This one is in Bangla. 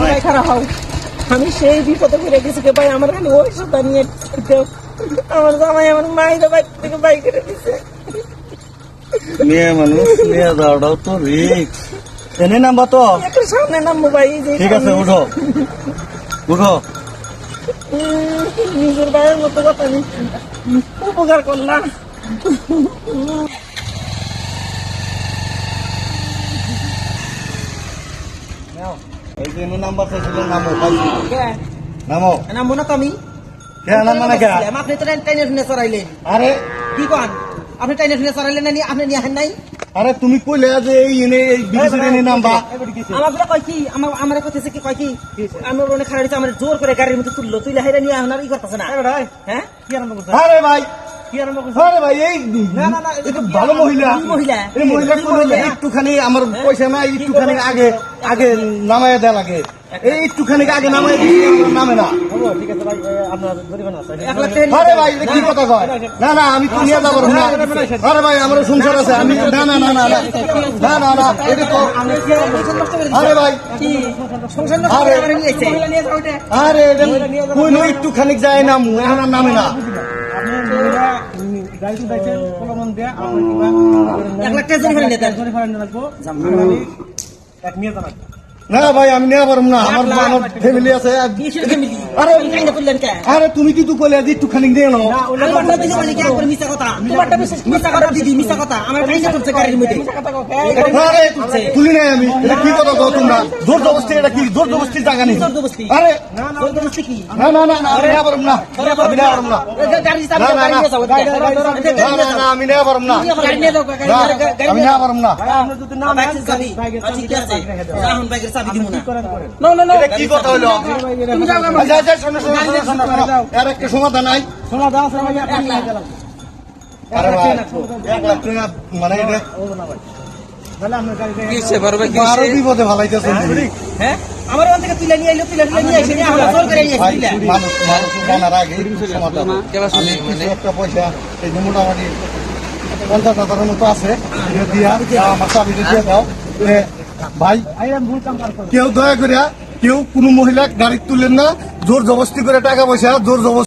ভাই খারাপ হও। আমি সেই বিপদে পড়ে গেছি কে ভাই আমার খালি ওই সুতা নিয়ে। আমার জামাই আমার তো বাইক থেকে বাই করে দিছে। মেয়ে মানুষ নিয়ে যাওয়াটাও তো রিক্স এনে নাম্বার তো। সামনে নামবো ভাই ঠিক আছে। উঠো। উঠো। নিজের ভাইয়ের মতো কথা আমি উপকার করলাম এই যে নাম্বার চাইছিল নামো পাইছি নামো না আমি কে নাম মানে কে আপনি তো টাইনে শুনে চড়াইলেন আরে কি কন আপনি টাইনে শুনে চড়াইলেন না? আপনি নিয়ে নাই আরে তুমি কইলে যে এই এনে এই এনে কয় কি আমার আমার কথা কি কয় কি আমার অনেক খারাপ আমার জোর করে গাড়ির মধ্যে তুললো তুই হাইরা নিয়ে এখন ই করতেছে না হ্যাঁ কি আরম্ভ করছে আরে ভাই একটুখানি আমার পয়সা আগে আগে আগে নামে না ভাই কি কথা আমি তো নিয়ে যাব না আরে ভাই আমার সংসার আছে আমি না না না না না না না এটা তো আরে ভাই আরে আরে একটুখানি যায় নামু এখন নামে না এক লাখ টাকা জরিফানা লাগবো এক নিয়ে জানাব না ভাই আমি নেওয়া পারব না আমার আমার ফ্যামিলি আছে আরে তুমি কি কইলে দি একটু খানিক দিয়ে নাও কথা আরে তুলি নাই আমি এটা কি কথা কও তোমরা জোর এটা কি জোর জায়গা নেই আরে না না না আমি নেওয়া পারব না আমি নেওয়া পারব না গাড়ি না না আমি নেওয়া পারব না গাড়ি নিয়ে আমি নেওয়া পারব না চাবি দিব না। No no no. এটা কি কথা হলো? তুমি যাও আচ্ছা আচ্ছা শোনো শোনো শোনো এর একটা সমাধান নাই। আরে ভাই এক লাখ টাকা মানে এটা আরও বিপদে ভালাইতেছে হ্যাঁ আমার ওখান থেকে তুলে নিয়ে আইলো তুলে তুলে নিয়ে আইছে আমরা জোর করে নিয়ে ভাই মানুষ মানুষ জানার আগে সমাধান। আমি কিছু একটা পয়সা এই যে মোটামুটি পঞ্চাশ হাজারের মতো আছে দিয়া আমার চাবিটা দিয়ে দাও। ভাই, কেউ দয়া করিয়া, কেউ কোনো মহিলা গাড়ি তুলেন না, জোর জবস্তি করে টাকা পয়সা, জোর জবস্তি